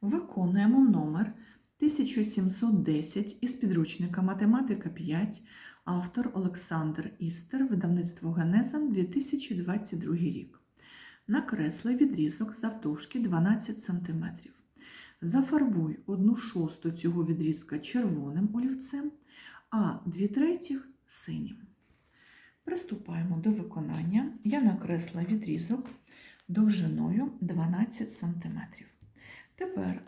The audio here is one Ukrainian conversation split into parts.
Виконуємо номер 1710 із підручника Математика 5, автор Олександр Істер, видавництво Генеза 2022 рік. Накресли відрізок завдовжки 12 см. Зафарбуй одну шосту цього відрізка червоним олівцем, а дві третіх синім. Приступаємо до виконання. Я накресла відрізок довжиною 12 см. Тепер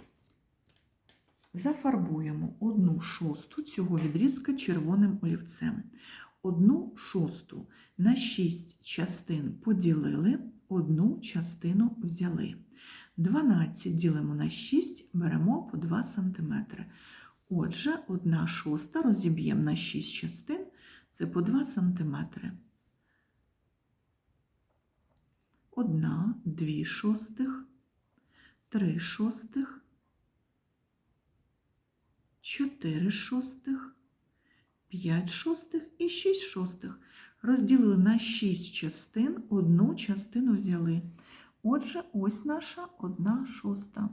зафарбуємо одну шосту цього відрізка червоним олівцем. Одну шосту на 6 частин поділили, одну частину взяли. 12 ділимо на 6, беремо по 2 см. Отже, 1 шоста розіб'ємо на 6 частин, це по 2 см. Одна, дві шостих, три шостих, чотири шостих, п'ять шостих і шість шостих. Розділили на шість частин, одну частину взяли. Отже, ось наша одна шоста.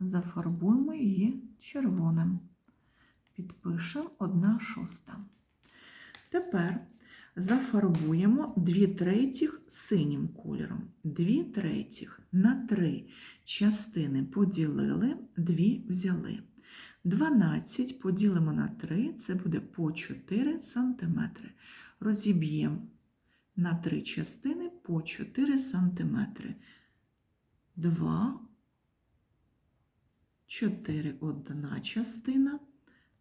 Зафарбуємо її червоним. Підпишемо одна шоста. Тепер зафарбуємо 2 третіх синім кольором. 2 третіх на 3 частини поділили, 2 взяли. 12 поділимо на 3, це буде по 4 см. Розіб'ємо на 3 частини по 4 см. 2, 4 одна частина,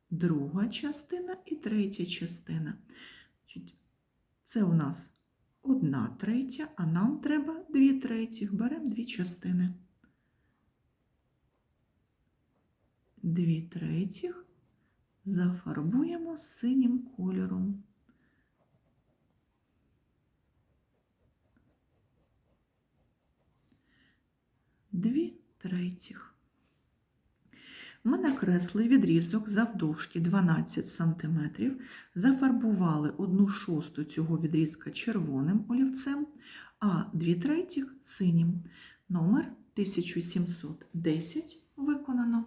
друга частина і третя частина. Це у нас одна третя, а нам треба дві третіх. Беремо дві частини. Дві третіх зафарбуємо синім кольором. Дві третіх. Ми накресли відрізок завдовжки 12 см, зафарбували одну шосту цього відрізка червоним олівцем, а дві третіх синім. Номер 1710 виконано.